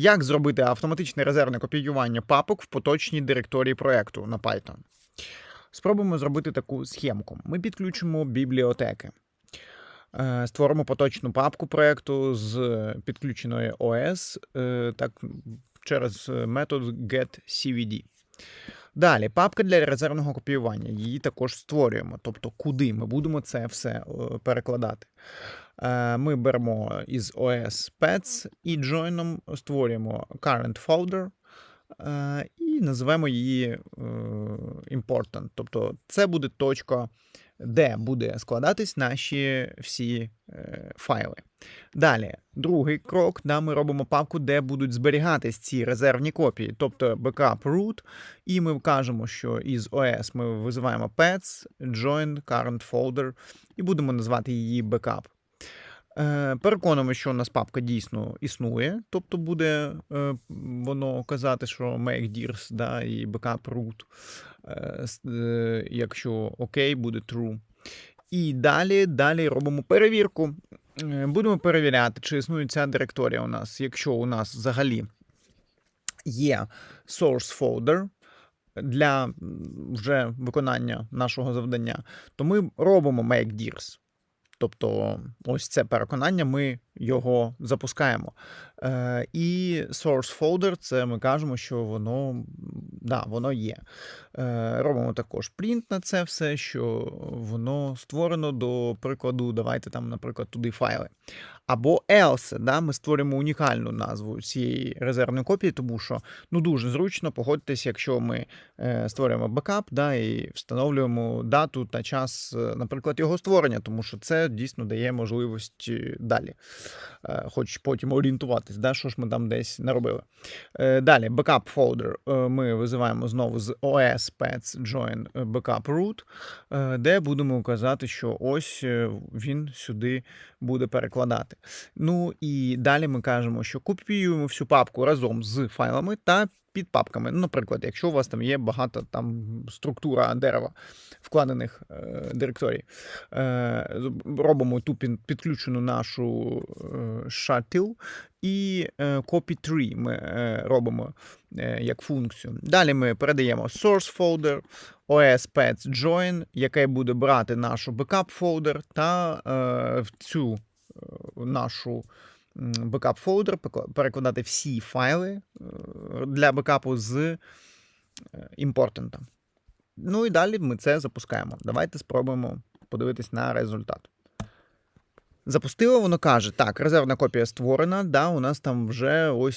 Як зробити автоматичне резервне копіювання папок в поточній директорії проекту на Python? Спробуємо зробити таку схемку. Ми підключимо бібліотеки. Е, Створимо поточну папку проекту з підключеної OS е, так, через метод getCVD. Далі, папка для резервного копіювання. Її також створюємо. Тобто, куди ми будемо це все е, перекладати. Е, Ми беремо із OS Pets і join створюємо current folder е, і називаємо її е, important. Тобто, це буде точка, де буде складатись наші всі файли. Далі, другий крок, да, ми робимо папку, де будуть зберігатись ці резервні копії, тобто backup root, і ми кажемо, що із OS ми визиваємо pets, join current folder, і будемо назвати її backup. Е, Переконуємо, що у нас папка дійсно існує, тобто буде е, воно казати, що make dirs, да, і backup root, е, якщо окей, буде true. І далі, далі робимо перевірку. Будемо перевіряти, чи існує ця директорія у нас. Якщо у нас взагалі є source folder для вже виконання нашого завдання, то ми робимо make dirs. Тобто, ось це переконання, ми його запускаємо. Е, і source folder, це ми кажемо, що воно, да, воно є. Е, робимо також print на це все, що воно створено до прикладу. Давайте там, наприклад, туди файли. Або else, да, ми створюємо унікальну назву цієї резервної копії, тому що ну дуже зручно погодьтесь, якщо ми е, створюємо бекап, да, і встановлюємо дату та час, е, наприклад, його створення, тому що це дійсно дає можливість е, далі, е, хоч потім орієнтуватись, да, що ж ми там десь наробили. Е, Далі, backup folder е, ми визиваємо знову з OS pets join backup root, е, де будемо указати, що ось е, він сюди буде перекладати. Ну і далі ми кажемо, що копіюємо всю папку разом з файлами та підпапками. Ну, наприклад, якщо у вас там є багато там структура дерева вкладених е, директорій, е, робимо ту підключену нашу е, shuttle і е, copy tree ми е, робимо е, як функцію. Далі ми передаємо source folder, OS pets join, яке буде брати нашу backup folder та е, в цю е, нашу м, фолдер, перекладати всі файли е, для бекапу з е, імпортентом. Ну і далі ми це запускаємо. Давайте спробуємо подивитись на результат. Запустило, воно каже: так, резервна копія створена, да, у нас там вже ось